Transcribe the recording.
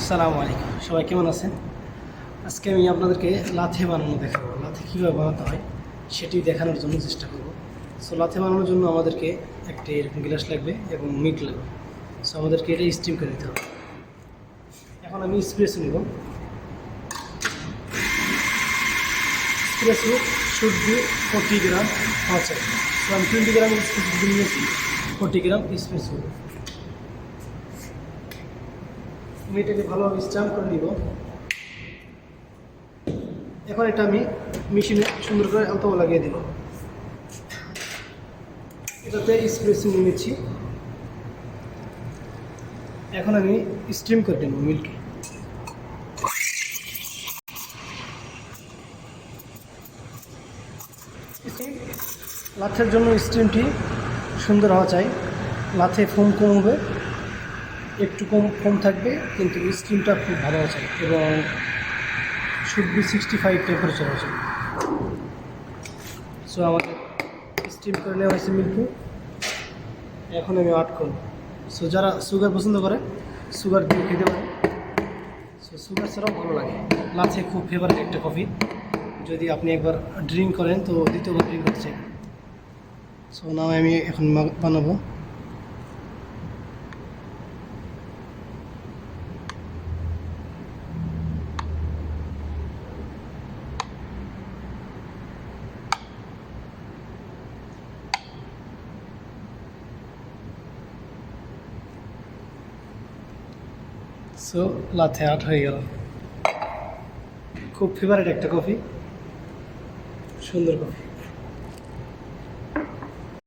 আসসালামু আলাইকুম। সবাই কেমন আছেন? আজকে আমি আপনাদেরকে লাথে বানানো দেখাবো। লাথে কীভাবে বানাতে হয় সেটি দেখানোর জন্য চেষ্টা করব। সো লাথে বানানোর জন্য আমাদেরকে একটি এরকম গ্লাস লাগবে এবং মিট লাগবে। সো আমাদেরকে এটা স্টিম করে নিতে হবে। এখন আমি স্প্রেস নেব। Espresso should be forty gram আচ্ছা সো আমি টোয়েন্টি গ্রাম স্প্রেস নিয়েছি। ফোর্টি গ্রাম স্প্রেসো আমি এটাকে ভালোভাবে স্ট্যাম্প করে নিব। এখন এটা আমি মেশিনে সুন্দর করে অল্প লাগিয়ে দেব। এটাতে স্প্রেসিং নিয়েছি এখন আমি স্টিম করে নেব মিল্কে। লাথের জন্য স্টিমটি সুন্দর হওয়া চাই। লাথে ফোম কম হবে। একটু কম কম থাকবে, কিন্তু স্টিমটা খুব ভালো আছে এবং শুড সিক্সটি ফাইভ টেম্পারেচার আছে। সো আমাদের স্টিম করে নেওয়া হয়েছে মিল্কু। এখন আমি আট করব। সো যারা সুগার পছন্দ করে সুগার দিয়ে খেতে পারে সো সুগার ছাড়াও ভালো লাগে। লাচে খুব ফেভারিট একটা কফি যদি আপনি একবার ড্রিঙ্ক করেন, তো দ্বিতীয়বার ড্রিঙ্ক করতে চাই। সো নাও আমি এখন বানাবো। সো লাথে আট হয়ে গেল। খুব ফেভারিট একটা কফি সুন্দর কফি